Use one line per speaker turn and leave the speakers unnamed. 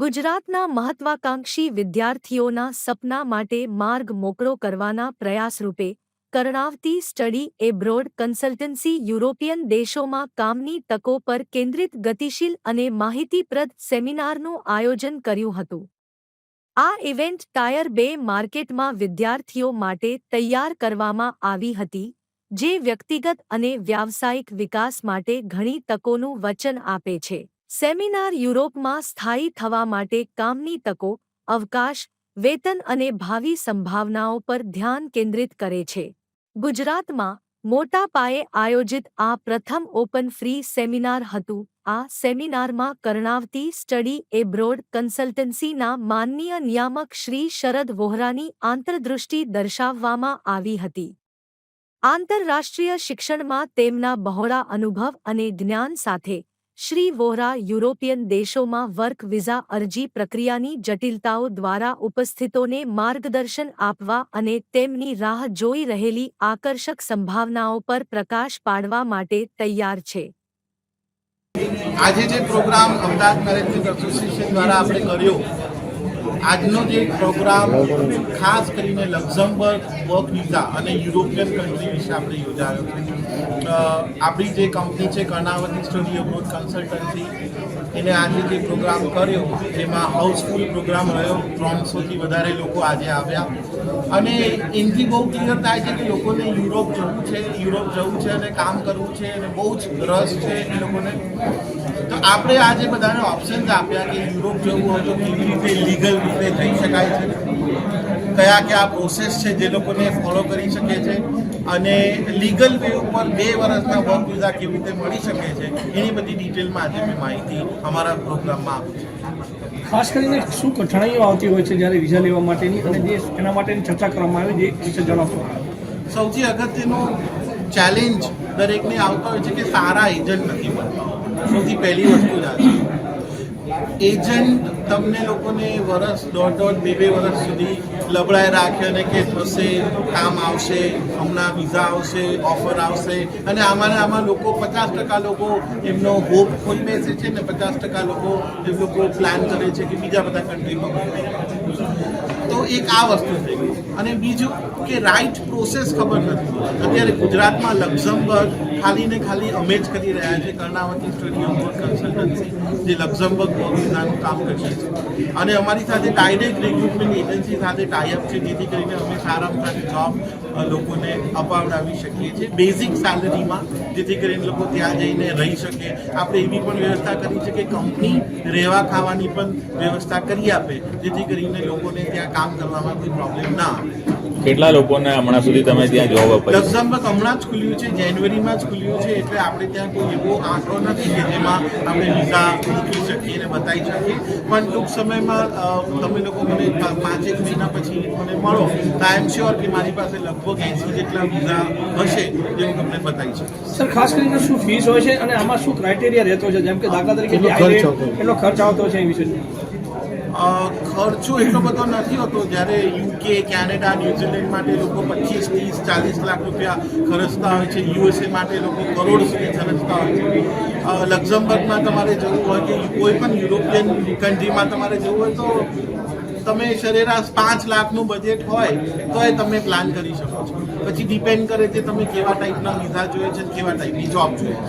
ગુજરાતના મહત્વાકાંક્ષી વિદ્યાર્થીઓના સપના માટે માર્ગ મોકળો કરવાના પ્રયાસરૂપે Karnavati study abroad consultancy European દેશોમાં કામની તકો પર કેન્દ્રિત ગતિશીલ અને માહિતીપ્રદ સેમિનારનું આયોજન કર્યું હતું. આ ઇવેન્ટ ટાયર બે માર્કેટમાં વિદ્યાર્થીઓ માટે તૈયાર કરવામાં આવી હતી, જે વ્યક્તિગત અને વ્યાવસાયિક વિકાસ માટે ઘણી તકોનું વચન આપે છે. સેમિનાર યુરોપમાં સ્થાયી થવા માટે કામની તકો, અવકાશ, વેતન અને ભાવિ સંભાવનાઓ પર ધ્યાન કેન્દ્રિત કરે છે. ગુજરાતમાં મોટા પાયે આયોજિત આ પ્રથમ ઓપન ફ્રી સેમિનાર હતું. આ સેમિનારમાં કરણાવતી સ્ટડી એબ્રોડ કન્સલ્ટન્સીના માનનીય નિયામક શ્રી શરદ વોહરાની આંતરદૃષ્ટિ દર્શાવવામાં આવી હતી. આંતરરાષ્ટ્રીય શિક્ષણમાં તેમના બહોળા અનુભવ અને જ્ઞાન સાથે શ્રી વોહરા યુરોપિયન દેશોમાં વર્ક વિઝા અરજી પ્રક્રિયાની જટિલતાઓ દ્વારા ઉપસ્થિતોને માર્ગદર્શન આપવા અને તેમની રાહ જોઈ રહેલી આકર્ષક સંભાવનાઓ પર પ્રકાશ પાડવા માટે તૈયાર છે.
આજે જે પ્રોગ્રામ અમદાવાદ એસોસિએશન દ્વારા આપણે કર્યો આજનો જે પ્રોગ્રામ ખાસ કરીને લક્ઝમબર્ગ વર્ક વિઝા અને યુરોપિયન કન્ટ્રી વિશે આપણે યોજાયો આપણી જે કંપની છે, કર્ણાવતી સ્ટુડિયો ગ્રોથ કન્સલ્ટન્સી એને આજે જે પ્રોગ્રામ કર્યો, જેમાં હાઉસફુલ પ્રોગ્રામ રહ્યો, ત્રણસોથી વધારે લોકો આજે આવ્યા. અને એનાથી બહુ ક્લિયર થાય છે કે લોકોને યુરોપ જવું છે, યુરોપ જવું છે અને કામ કરવું છે અને બહુ જ રસ છે એ લોકોને. તો આપણે આજે બધાને ઓપ્શન્સ આપ્યા કે યુરોપ જવું હોય તો કેવી રીતે લીગલ રીતે જઈ શકાય છે, કયા કયા પ્રોસેસ છે જે લોકોને ફોલો કરી શકે છે, અને લીગલ વે ઉપર બે વર્ષના વર્ક વિઝા કેવી રીતે મળી શકે છે, એની બધી ડિટેલમાં આજે મેં માહિતી અમારા પ્રોગ્રામમાં આપી છે.
ખાસ કરીને શું કઠણાઈઓ આવતી હોય છે જ્યારે વિઝા લેવા માટેની અને જે એના માટેની ચર્ચા કરવામાં આવે જે વિશે જણાવશો?
સૌથી અગત્યનો ચેલેન્જ દરેકને આવતો હોય છે કે સારા એજન્ટ નથી મળતા સૌથી પહેલી વસ્તુ જ આ છે. એજન્ટ તમને લોકોને વરસ, દોઢ દોઢ, બે બે વર્ષ સુધી લબડાઈ રાખે અને કે થશે, કામ આવશે, હમણાં વિઝા આવશે ઓફર આવશે. અને આમાં આમાં લોકો પચાસ ટકા લોકો એમનો હોપ ખોઈ બેસે છે ને પચાસ ટકા લોકો એ લોકો પ્લાન કરે છે કે બીજા બધા કન્ટ્રીમાં તો એક આ વસ્તુ થઈ ગઈ. અને બીજું કે રાઈટ પ્રોસેસ ખબર નથી. અત્યારે ગુજરાતમાં લક્ઝમબર્ગ ખાલી ને ખાલી અમે જ કરી રહ્યા છે. કર્ણાવતી સ્ટુડિયો ફોર કન્સલ્ટન્સી જે લક્ઝમબર્ગ વિઝાનું કામ કરીએ છીએ. અને અમારી સાથે ડાયરેક્ટ રિક્રુટમેન્ટ એજન્સી સાથે ટાઈઅપ છે, જેથી કરીને અમે સારામાં સારી જોબ લોકોને અપાવડાવી શકીએ છીએ. બેઝિક સેલરીમાં જેથી કરીને લોકો ત્યાં જઈને રહી શકે. આપણે એવી પણ વ્યવસ્થા કરી છે કે કંપની રહેવા ખાવાની પણ વ્યવસ્થા કરી આપે, જેથી કરીને લોકોને ત્યાં કામ કરવામાં કોઈ પ્રોબ્લેમ ના આવે.
કેટલા લોકોને હમણાં સુધી તમે ત્યાં જોબ અપાઈ
લક્ઝમબર્ગ હમણાં જ ખુલ્યું છે જાન્યુઆરીમાં જ ખુલ્યું છે એટલે આપણે ત્યાં કોઈ એવો આંકડો નથી કે જેમાં આપણે વિઝા મૂકી શકીએ અને બતાવી શકીએ. પણ ટૂંક સમયમાં તમે લોકો મને પાંચેક મહિના પછી મને મળો તો આઈ એમ શ્યોર કે મારી પાસે લગભગ એંસી જેટલા વિઝા હશે જે હું તમને બતાવી શકું
સર ખાસ કરીને શું ફીસ હોય છે અને આમાં શું ક્રાઇટેરિયા રહેતો છે? જેમ કે દાખલા તરીકે એટલો કેટલો ખર્ચ આવતો છે એ વિશે
ખર્ચો એટલો બધો નથી હોતો જ્યારે યુકે કેનેડા ન્યુઝીલેન્ડ માટે લોકો પચીસ, ત્રીસ, ચાલીસ લાખ રૂપિયા ખર્ચતા હોય છે. યુએસએ માટે લોકો કરોડ સુધી ખર્ચતા હોય છે. લક્ઝમબર્ગમાં તમારે જવું હોય કે કોઈ પણ યુરોપિયન કન્ટ્રીમાં તમારે જવું હોય તો તમે સરેરાશ પાંચ લાખનું બજેટ હોય તો એ તમે પ્લાન કરી શકો છો. પછી ડિપેન્ડ કરે છે તમે કેવા ટાઈપના વિઝા જોઈએ છે કેવા ટાઈપની જોબ જોઈએ છે.